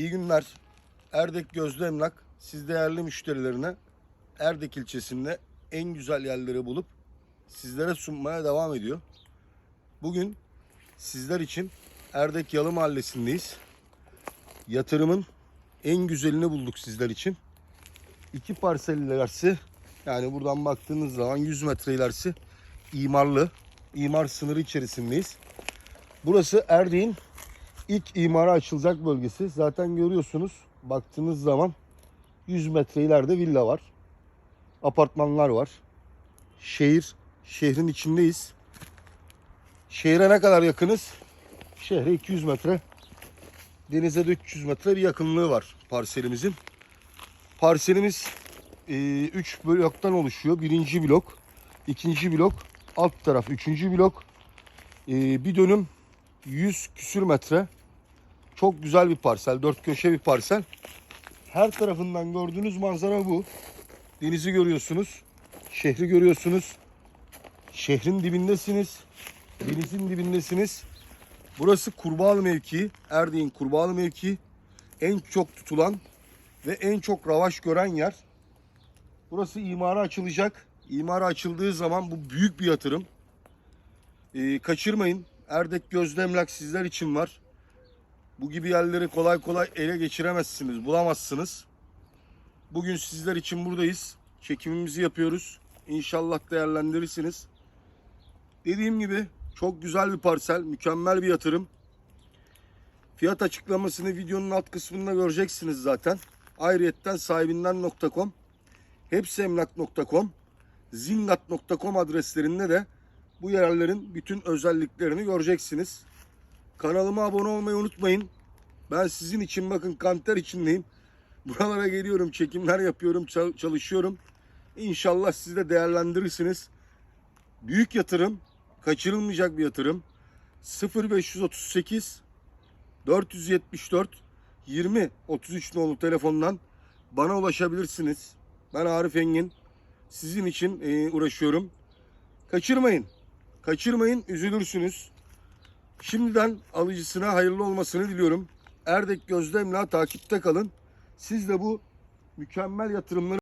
İyi günler. Erdek Gözlü Emlak siz değerli müşterilerine Erdek ilçesinde en güzel yerleri bulup sizlere sunmaya devam ediyor. Bugün sizler için Erdek Yalı Mahallesi'ndeyiz. Yatırımın en güzelini bulduk sizler için. İki parsel ilerisi yani buradan baktığınız zaman 100 metre ilerisi imarlı. imar sınırı içerisindeyiz. Burası Erdek'in ilk imara açılacak bölgesi. Zaten görüyorsunuz baktığınız zaman 100 metre ileride villa var. Apartmanlar var. Şehir, şehrin içindeyiz. Şehre ne kadar yakınız? Şehre 200 metre. Denize de 300 metre bir yakınlığı var parselimizin. Parselimiz 3 bloktan oluşuyor. Birinci blok, ikinci blok, alt taraf üçüncü blok. E, bir dönüm 100 küsür metre. Çok güzel bir parsel. Dört köşe bir parsel. Her tarafından gördüğünüz manzara bu. Denizi görüyorsunuz. Şehri görüyorsunuz. Şehrin dibindesiniz. Denizin dibindesiniz. Burası Kurbağalı mevkii. Erdek'in Kurbağalı mevkii. En çok tutulan ve en çok ravaş gören yer. Burası imara açılacak. İmara açıldığı zaman bu büyük bir yatırım. Ee, kaçırmayın. Erdek Gözde Emlak sizler için var. Bu gibi yerleri kolay kolay ele geçiremezsiniz, bulamazsınız. Bugün sizler için buradayız. Çekimimizi yapıyoruz. İnşallah değerlendirirsiniz. Dediğim gibi çok güzel bir parsel, mükemmel bir yatırım. Fiyat açıklamasını videonun alt kısmında göreceksiniz zaten. Ayrıyetten sahibinden.com, hepsiemlak.com, zingat.com adreslerinde de bu yerlerin bütün özelliklerini göreceksiniz. Kanalıma abone olmayı unutmayın. Ben sizin için bakın kanter içindeyim. Buralara geliyorum, çekimler yapıyorum, çal- çalışıyorum. İnşallah siz de değerlendirirsiniz. Büyük yatırım, kaçırılmayacak bir yatırım. 0538 474 20 33 nolu telefondan bana ulaşabilirsiniz. Ben Arif Engin. Sizin için uğraşıyorum. Kaçırmayın. Kaçırmayın, üzülürsünüz. Şimdiden alıcısına hayırlı olmasını diliyorum. Erdek Gözlem'le takipte kalın. Siz de bu mükemmel yatırımları